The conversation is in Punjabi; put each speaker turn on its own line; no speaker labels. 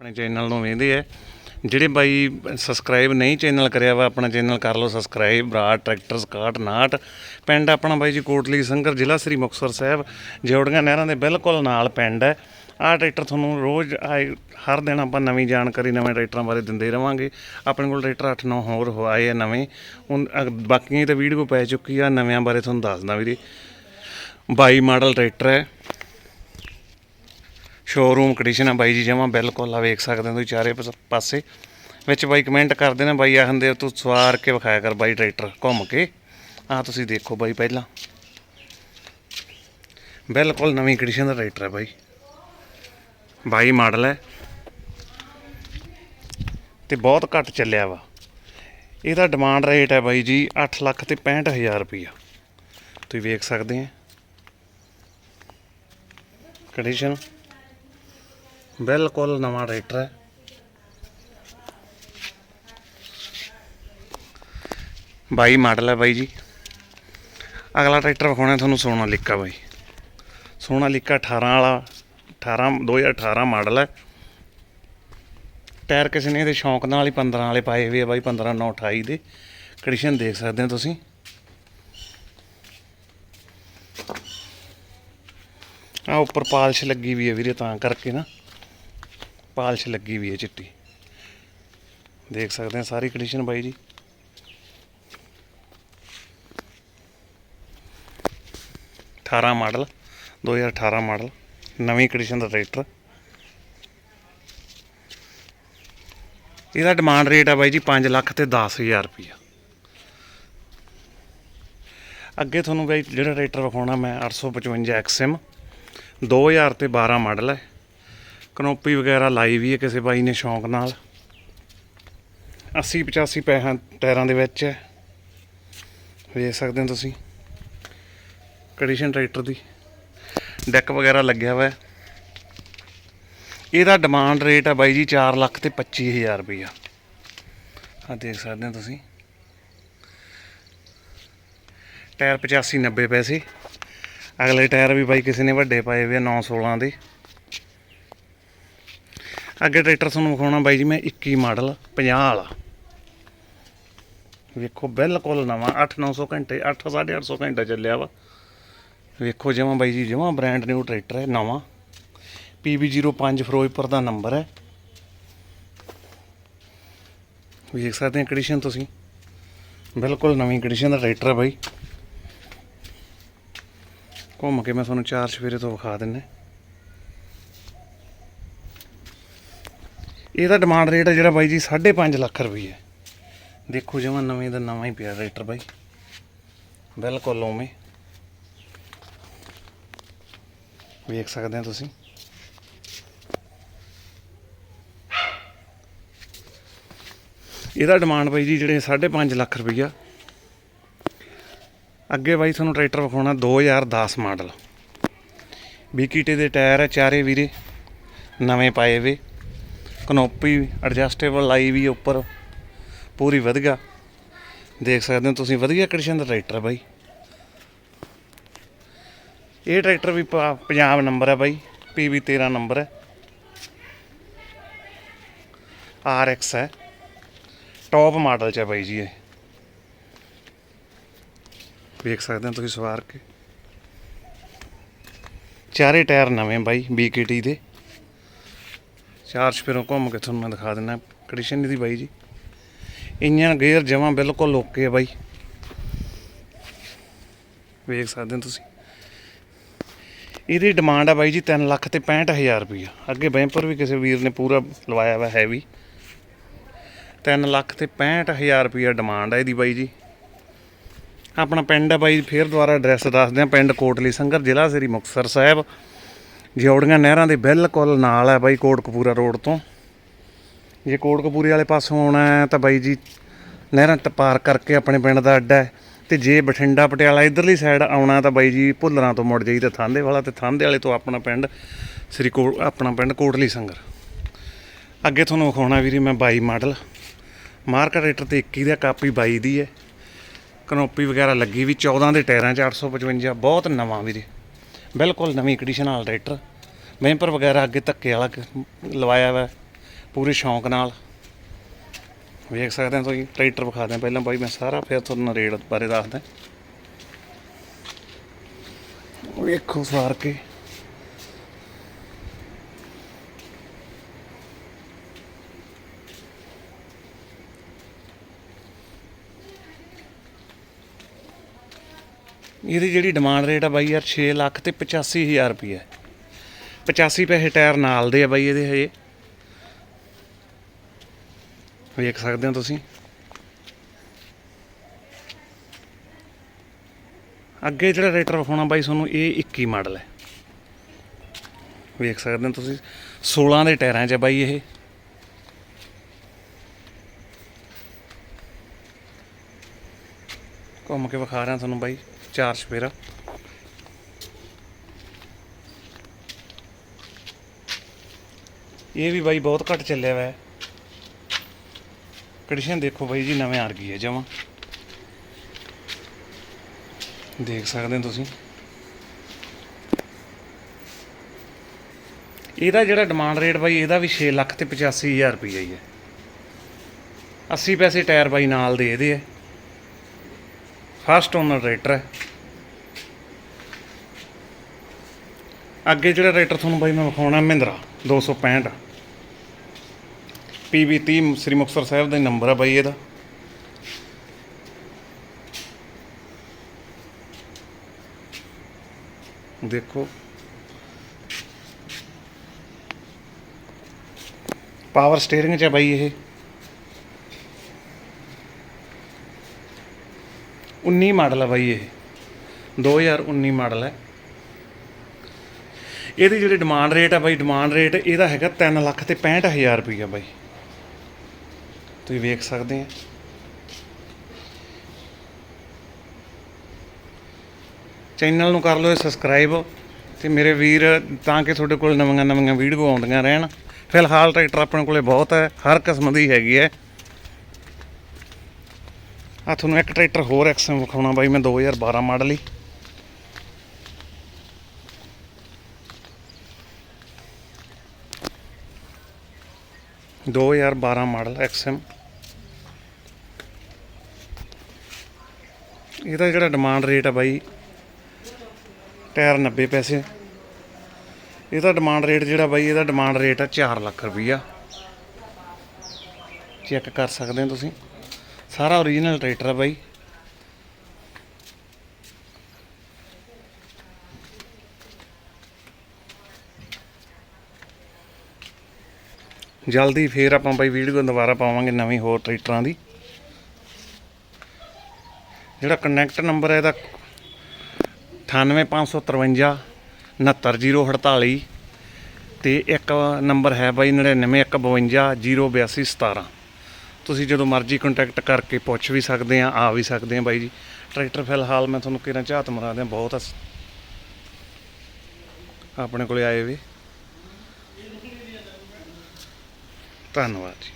ਆਪਣੇ ਚੈਨਲ ਨੂੰ ਵੇਖਦੇ ਆ। ਜਿਹੜੇ ਬਾਈ ਸਬਸਕ੍ਰਾਈਬ ਨਹੀਂ ਚੈਨਲ ਕਰਿਆ ਵਾ, ਆਪਣਾ ਚੈਨਲ ਕਰ ਲਓ ਸਬਸਕ੍ਰਾਈਬ ਬਰਾੜ ਟਰੈਕਟਰ 61 ਪਿੰਡ ਆਪਣਾ ਬਾਈ ਜੀ ਕੋਟਲੀ ਸੰਗਰ, ਜ਼ਿਲ੍ਹਾ ਸ੍ਰੀ ਮੁਕਤਸਰ ਸਾਹਿਬ। ਜੋੜੀਆਂ ਨਹਿਰਾਂ ਦੇ ਬਿਲਕੁਲ ਨਾਲ ਪਿੰਡ ਹੈ। ਆਹ ਟਰੈਕਟਰ ਤੁਹਾਨੂੰ ਰੋਜ਼ ਆਏ- ਹਰ ਦਿਨ ਆਪਾਂ ਨਵੀਂ ਜਾਣਕਾਰੀ, ਨਵੇਂ ਟਰੈਕਟਰਾਂ ਬਾਰੇ ਦਿੰਦੇ ਰਵਾਂਗੇ। ਆਪਣੇ ਕੋਲ ਟਰੈਕਟਰ 8-9 ਹੋਰ ਹੋਏ ਆ ਨਵੇਂ। ਹੁਣ ਅਗ- ਬਾਕੀਆਂ ਦੀ ਤਾਂ ਵੀਡੀਓ ਪੈ ਚੁੱਕੀ ਆ, ਨਵਿਆਂ ਬਾਰੇ ਤੁਹਾਨੂੰ ਦੱਸਦਾ ਵੀਰੇ। 22 ਮਾਡਲ ਟਰੈਕਟਰ ਹੈ। ਸ਼ੋਰੂਮ ਕੰਡੀਸ਼ਨ ਆ ਬਾਈ ਜੀ, ਜਮਾ ਬਿਲਕੁਲ ਆ, ਵੇਖ ਸਕਦੇ ਹੋ ਤੁਸੀਂ ਚਾਰੇ ਪਾਸ- ਪਾਸੇ। ਵਿੱਚ ਬਾਈ ਕਮੈਂਟ ਕਰਦੇ ਨੇ, ਬਾਈ ਆਖੰਦੇ ਤੂੰ ਸਵਾਰ ਕੇ ਵਿਖਾਇਆ ਕਰ ਬਾਈ ਟਰੈਕਟਰ ਘੁੰਮ ਕੇ। ਆ ਤੁਸੀਂ ਦੇਖੋ ਬਾਈ ਪਹਿਲਾਂ। ਬਿਲਕੁਲ ਨਵੀਂ ਕੰਡੀਸ਼ਨ ਦਾ ਟਰੈਕਟਰ ਹੈ ਬਾਈ। ਬਾਈ ਮਾਡਲ ਹੈ। ਤੇ ਬਹੁਤ ਘੱਟ ਚੱਲਿਆ ਵਾ। ਇਹਦਾ ਡਿਮਾਂਡ ਰੇਟ ਹੈ ਬਾਈ ਜੀ 8 ਲੱਖ ਤੇ 65000 ਰੁਪਈਆ। ਤੁਸੀਂ ਵੇਖ ਸਕਦੇ ਆ। ਕੰਡੀਸ਼ਨ ਬਿਲਕੁਲ ਨਵਾਂ ਟਰੈਕਟਰ ਹੈ। ਬਾਈ ਮਾਡਲ ਹੈ ਬਾਈ ਜੀ। ਅਗਲਾ ਟਰੈਕਟਰ ਵਿਖਾਉਣਾ ਤੁਹਾਨੂੰ ਸੋਨਾ ਲਿੱਕਾ ਬਾਈ। ਸੋਨਾ ਲਿੱਕਾ 18 ਵਾਲਾ 18 2018 ਮਾਡਲ ਹੈ। ਟਾਇਰ ਕਿਸੇ ਨੇ ਇਹਦੇ ਸ਼ੌਂਕ ਨਾਲ ਹੀ 15 ਵਾਲੇ ਪਾਏ ਹੋਏ ਆ ਬਾਈ 15 9 28 ਦੇ। ਕੰਡੀਸ਼ਨ ਦੇਖ ਸਕਦੇ ਹੋ ਤੁਸੀਂ। ਆ ਉੱਪਰ ਪਾਲਿਸ਼ ਲੱਗੀ ਵੀ ਹੈ ਵੀਰੇ ਤਾਂ ਕਰਕੇ ਨਾ। ਪਾਲਿਸ਼ ਲੱਗੀ ਵੀ ਹੈ ਚਿੱਟੀ। ਦੇਖ ਸਕਦੇ ਆ ਸਾਰੀ ਕੰਡੀਸ਼ਨ ਬਾਈ ਜੀ। ਅਠਾਰਾਂ ਮਾਡਲ 2018 ਮਾਡਲ, ਨਵੀਂ ਕੰਡੀਸ਼ਨ ਦਾ ਟਰੈਕਟਰ ਇਹਦਾ ਡਿਮਾਂਡ ਰੇਟ ਆ ਬਾਈ ਜੀ 5 ਲੱਖ ਤੇ 10000 ਰੁਪਈਆ। ਅੱਗੇ ਤੁਹਾਨੂੰ ਬਾਈ ਜਿਹੜਾ ਟਰੈਕਟਰ ਵਿਖਾਉਣਾ ਮੈਂ 855 ਐਕਸਐਮ 2000 ਤੇ 12 ਮਾਡਲ ਹੈ। ਕਨੋਪੀ ਵਗੈਰਾ ਲਾਈ ਵੀ ਹੈ ਕਿਸੇ ਬਾਈ ਨੇ ਸ਼ੌਂਕ ਨਾਲ। 80 85 ਪੈਸਿਆਂ ਟਾਇਰਾਂ ਦੇ ਵਿੱਚ ਹੈ। ਵੇਖ ਸਕਦੇ ਹੋ ਤੁਸੀਂ। ਕੰਡੀਸ਼ਨ ਟਰੈਕਟਰ ਦੀ। ਡੈਕ ਵਗੈਰਾ ਲੱਗਿਆ ਹੋਇਆ ਇਹਦਾ ਡਿਮਾਂਡ ਰੇਟ ਹੈ ਬਾਈ ਜੀ 4 ਲੱਖ ਤੇ 25000 ਰੁਪਈਆ। ਆ ਦੇਖ ਸਕਦੇ ਹੋ ਤੁਸੀਂ। ਟਾਇਰ 85 90 ਪੈਸੇ। ਅਗਲੇ ਟਾਇਰ ਵੀ ਬਾਈ ਕਿਸੇ ਨੇ ਵੱਡੇ ਪਾਏ ਹੋਏ ਆ 9 16 ਦੇ। ਅੱਗੇ ਟਰੈਕਟਰ ਤੁਹਾਨੂੰ ਵਿਖਾਉਣਾ ਬਾਈ ਜੀ, ਮੈਂ 21 ਮਾਡਲ 50 ਵਾਲਾ। ਵੇਖੋ, ਬਿਲਕੁਲ ਨਵਾਂ 8-900 ਘੰਟੇ 8-850 ਘੰਟਾ ਚੱਲਿਆ ਵਾ। ਵੇਖੋ ਜਮਾਂ ਬਾਈ ਜੀ, ਜਮਾਂ ਬ੍ਰਾਂਡ ਨਿਊ ਟਰੈਕਟਰ ਹੈ, ਨਵਾਂ। PB05 ਫਿਰੋਜ਼ਪੁਰ ਦਾ ਨੰਬਰ ਹੈ। ਵੇਖ ਸਕਦੇ ਹੋ ਕੰਡੀਸ਼ਨ ਤੁਸੀਂ। ਬਿਲਕੁਲ ਨਵੀਂ ਕੰਡੀਸ਼ਨ ਦਾ ਟਰੈਕਟਰ ਹੈ ਬਾਈ। ਘੁੰਮ ਕੇ ਮੈਂ ਤੁਹਾਨੂੰ ਚਾਰ ਸਵੇਰੇ ਤੋਂ ਵਿਖਾ ਦਿੰਨਾ ਇਹਦਾ ਡਿਮਾਂਡ ਰੇਟ ਹੈ ਜਿਹੜਾ ਬਾਈ ਜੀ 5.5 ਲੱਖ ਰੁਪਏ ਦੇਖੋ ਜਿਵੇਂ ਨਵੇਂ ਦਾ ਨਵਾਂ ਹੀ ਪਿਆ ਟਰੈਕਟਰ ਬਾਈ। ਬਿਲਕੁਲ ਉਵੇਂ। ਵੇਖ ਸਕਦੇ ਹੋ ਤੁਸੀਂ। ਇਹਦਾ ਡਿਮਾਂਡ ਬਾਈ ਜੀ ਜਿਹੜੇ 5.5 ਲੱਖ ਰੁਪਈਆ। ਅੱਗੇ ਬਾਈ ਤੁਹਾਨੂੰ ਟਰੈਕਟਰ ਵਿਖਾਉਣਾ 2010 ਮਾਡਲ। ਬੀਕੀਟੀ ਦੇ ਟਾਇਰ ਹੈ ਚਾਰੇ ਵੀਰੇ। ਨਵੇਂ ਪਾਏ ਵੇ। ਕਨੋਪੀ ਐਡਜਸਟੇਬਲ ਲਾਈ ਵੀ ਉੱਪਰ, ਪੂਰੀ ਵਧੀਆ। ਦੇਖ ਸਕਦੇ ਹੋ ਤੁਸੀਂ, ਵਧੀਆ ਕੰਡੀਸ਼ਨ ਦਾ ਟਰੈਕਟਰ ਹੈ ਬਾਈ। ਇਹ ਟਰੈਕਟਰ ਵੀ ਪ- ਪੰਜਾਬ ਨੰਬਰ ਹੈ ਬਾਈ PB 13 ਨੰਬਰ ਹੈ RX ਹੈ ਟੌਪ ਮਾਡਲ ਚ ਹੈ ਬਾਈ ਜੀ ਇਹ। ਵੇਖ ਸਕਦੇ ਹੋ ਤੁਸੀਂ ਸਵਾਰ ਕੇ। ਚਾਰੇ ਟਾਇਰ ਨਵੇਂ ਬਾਈ BKT ਦੇ। ਚਾਰ ਛਪੇਰੋਂ ਘੁੰਮ ਕੇ ਤੁਹਾਨੂੰ ਮੈਂ ਦਿਖਾ ਦਿੰਦਾ ਕੰਡੀਸ਼ਨ ਦੀ ਬਾਈ ਜੀ। ਇੰਜਨ ਗੇਅਰ ਜਮਾਂ ਬਿਲਕੁਲ ਓਕੇ ਹੈ ਬਾਈ। ਵੇਖ ਸਕਦੇ ਹੋ ਤੁਸੀਂ। ਇਹਦੀ ਡਿਮਾਂਡ ਆ ਬਾਈ ਜੀ 3 ਲੱਖ ਤੇ 65000 ਰੁਪਈਆ। ਅੱਗੇ ਬੈਂਪਰ ਵੀ ਕਿਸੇ ਵੀਰ ਨੇ ਪੂਰਾ ਲਵਾਇਆ ਵਾ ਹੈਵੀ 3 ਲੱਖ ਤੇ 65000 ਰੁਪਈਆ ਡਿਮਾਂਡ ਆ ਇਹਦੀ ਬਾਈ ਜੀ। ਆਪਣਾ ਪਿੰਡ ਆ ਬਾਈ ਫੇਰ ਦੁਬਾਰਾ ਐਡਰੈਸ ਦੱਸਦੇ ਆ, ਪਿੰਡ ਕੋਟਲੀ ਸੰਗਰ, ਜ਼ਿਲ੍ਹਾ ਸ੍ਰੀ ਮੁਕਤਸਰ ਸਾਹਿਬ। ਜੋੜੀਆਂ ਨਹਿਰਾਂ ਦੇ ਬਿਲਕੁਲ ਨਾਲ ਹੈ ਬਾਈ ਕੋਟਕਪੂਰਾ ਰੋਡ ਤੋਂ, ਜੇ ਕੋਟਕਪੂਰੇ ਵਾਲੇ ਪਾਸੋਂ ਆਉਣਾ ਹੈ ਤਾਂ ਬਾਈ ਜੀ ਨਹਿਰਾਂ ਟ ਕਰਕੇ ਆਪਣੇ ਪਿੰਡ ਦਾ ਅੱਡਾ ਹੈ ਤੇ ਜੇ ਬਠਿੰਡਾ, ਪਟਿਆਲਾ ਇਧਰਲੀ ਸਾਈਡ ਆਉਣਾ ਤਾਂ ਬਾਈ ਜੀ ਭੁੱਲਰਾਂ ਤੋਂ ਮੁੜ ਜਾਈ ਤੇ ਥਾਂਦੇ ਵਾਲਾ ਤੇ ਥਾਂਦੇ ਵਾਲੇ ਤੋਂ ਆਪਣਾ ਪਿੰਡ, ਸ੍ਰੀ ਕੋ, ਆਪਣਾ ਪਿੰਡ ਕੋਟਲੀ ਸੰਗਰ। ਅੱਗੇ ਤੁਹਾਨੂੰ ਵਿਖਾਉਣਾ ਵੀਰੇ ਮੈਂ 22 ਮਾਡਲ ਮਾਰਕਾ ਰੇਟਰ ਤੇ 21 ਦਾ ਕਾਪੀ 22 ਦੀ ਹੈ। ਕਨੋਪੀ ਵਗੈਰਾ ਲੱਗੀ ਵੀ 14 ਦੇ ਟਾਇਰਾਂ 'ਚ 855 ਬਹੁਤ ਨਵਾਂ ਵੀਰੇ। ਬਿਲਕੁਲ ਨਵੀਂ ਕੰਡੀਸ਼ਨ ਵਾਲਾ ਟਰੈਕਟਰ ਮੈਂਪਰ ਵਗੈਰਾ ਅੱਗੇ ਧੱਕੇ ਵਾਲਾ ਲਵਾਇਆ ਵਾ, ਪੂਰੇ ਸ਼ੌਂਕ ਨਾਲ। ਵੇਖ ਸਕਦੇ ਹੋ ਤੁਸੀਂ ਟਰੈਕਟਰ ਵਿਖਾ ਦਿਆਂ। ਪਹਿਲਾਂ ਬਾਈ ਮੈਂ ਸਾਰਾ ਫਿਰ ਤੁਹਾਨੂੰ ਰੇਟ ਬਾਰੇ ਦੱਸਦਾ। ਵੇਖੋ ਸਾਰ ਕੇ। ਇਹਦੀ ਜਿਹੜੀ ਡਿਮਾਂਡ ਰੇਟ ਆ ਬਾਈ ਯਾਰ 6 ਲੱਖ ਤੇ 85000 ਰੁਪਏ 85 ਪੈਸੇ ਟਾਇਰ ਨਾਲ ਦੇ ਆ ਬਾਈ ਇਹਦੇ ਹਜੇ। ਵੇਖ ਸਕਦੇ ਹੋ ਤੁਸੀਂ। ਅੱਗੇ ਜਿਹੜਾ ਰੇਟਰ ਵਿਖਾਉਣਾ ਬਾਈ ਤੁਹਾਨੂੰ ਇਹ 21 ਮਾਡਲ ਹੈ। ਵੇਖ ਸਕਦੇ ਹੋ ਤੁਸੀਂ। 16 ਦੇ ਟਾਇਰਾਂ 'ਚ ਹੈ ਬਾਈ ਇਹ। ਘੁੰਮ ਕੇ ਵਿਖਾ ਰਿਹਾ ਤੁਹਾਨੂੰ ਬਾਈ, ਚਾਰ ਸਪੇਰਾ। ਇਹ ਵੀ ਬਾਈ ਬਹੁਤ ਘੱਟ ਚੱਲਿਆ ਹੋਇਆ ਹੈ ਕੰਡੀਸ਼ਨ ਦੇਖੋ ਬਾਈ ਜੀ, ਨਵੇਂ ਆ ਗਈ ਹੈ ਜਮਾਂ। ਦੇਖ ਸਕਦੇ ਹੋ ਤੁਸੀਂ। ਇਹਦਾ ਜਿਹੜਾ ਡਿਮਾਂਡ ਰੇਟ ਬਾਈ, ਇਹਦਾ ਵੀ 6 ਲੱਖ ਤੇ 85000 ਰੁਪਈਆ ਹੀ ਹੈ। 80 ਪੈਸੇ ਟਾਇਰ ਬਾਈ ਨਾਲ ਦੇ ਇਹਦੇ ਹੈ। ਫਸਟ ਓਨਰ ਰੇਟਰ ਹੈ। ਅੱਗੇ ਜਿਹੜਾ ਰੇਟਰ ਤੁਹਾਨੂੰ ਬਾਈ ਮੈਂ ਵਿਖਾਉਣਾ ਮਹਿੰਦਰਾ 265 ਪੀਬੀ 30 ਸ੍ਰੀ ਮੁਕਤਸਰ ਸਾਹਿਬ ਦਾ ਨੰਬਰ ਹੈ ਬਾਈ ਇਹਦਾ। ਦੇਖੋ। ਪਾਵਰ ਸਟੀਅਰਿੰਗ ਚ ਹੈ ਬਾਈ ਇਹ। 19 ਮਾਡਲ ਹੈ ਬਾਈ ਇਹ। 2019 ਮਾਡਲ ਹੈ। ਇਹਦੀ ਜਿਹੜੀ ਡਿਮਾਂਡ ਰੇਟ ਹੈ ਬਾਈ ਡਿਮਾਂਡ ਰੇਟ ਇਹਦਾ ਹੈਗਾ 3 ਲੱਖ ਤੇ 65000 ਰੁਪਈਆ ਬਾਈ। ਤੁਸੀਂ ਵੇਖ ਸਕਦੇ ਆ। ਚੈਨਲ ਨੂੰ ਕਰ ਲਓ ਸਬਸਕ੍ਰਾਈਬ ਤੇ ਮੇਰੇ ਵੀਰ ਤਾਂ ਕਿ ਤੁਹਾਡੇ ਕੋਲ ਨਵੀਆਂ ਨਵੀਆਂ ਵੀਡੀਓ ਆਉਂਦੀਆਂ ਰਹਿਣ। ਫਿਲਹਾਲ ਟਰੈਕਟਰ ਆਪਣੇ ਕੋਲੇ ਬਹੁਤ ਹੈ, ਹਰ ਕਿਸਮ ਦੀ ਹੈਗੀ ਹੈ। ਆ ਤੁਹਾਨੂੰ ਇੱਕ ਟਰੈਕਟਰ ਹੋਰ ਐਕਸਮ ਵਿਖਾਉਣਾ ਬਾਈ, ਮੈਂ 2012 ਮਾਡਲ ਹੀ। ਦੋ ਹਜ਼ਾਰ ਬਾਰਾਂ ਮਾਡਲ ਐਕਸਐਮ ਇਹਦਾ ਜਿਹੜਾ ਡਿਮਾਂਡ ਰੇਟ ਹੈ ਬਾਈ, ਟਾਇਰ 90 ਪੈਸੇ। ਇਹਦਾ ਡਿਮਾਂਡ ਰੇਟ ਜਿਹੜਾ ਬਾਈ, ਇਹਦਾ ਡਿਮਾਂਡ ਰੇਟ ਹੈ 4 ਲੱਖ ਰੁਪਈਆ। ਚੈੱਕ ਕਰ ਸਕਦੇ ਹੋ ਤੁਸੀਂ। ਸਾਰਾ ਓਰੀਜਨਲ ਟਰੈਕਟਰ ਹੈ ਬਾਈ। ਜਲਦੀ ਫੇਰ ਆਪਾਂ ਬਾਈ ਵੀਡੀਓ ਦੁਬਾਰਾ ਪਾਵਾਂਗੇ ਨਵੀਂ ਹੋਰ ਟਰੈਕਟਰਾਂ ਦੀ। ਜਿਹੜਾ ਕਨੈਕਟ ਨੰਬਰ ਹੈ ਇਹਦਾ 98553 69048 ਤੇ ਇੱਕ ਨੰਬਰ ਹੈ ਬਾਈ 9915208217 ਤੁਸੀਂ ਜਦੋਂ ਮਰਜ਼ੀ ਕੰਟੈਕਟ ਕਰਕੇ ਪੁੱਛ ਵੀ ਸਕਦੇ ਆ ਆ ਵੀ ਸਕਦੇ ਆ ਬਾਈ ਜੀ। ਟਰੈਕਟਰ ਫਿਲਹਾਲ ਮੈਂ ਤੁਹਾਨੂੰ ਕਿਹਨਾਂ ਝਾਤ ਮਰਾ ਦਿਆਂ, ਬਹੁਤ ਆ। ਆਪਣੇ ਕੋਲੇ ਆਏ ਵੀ। ਧੰਨਵਾਦ ਜੀ।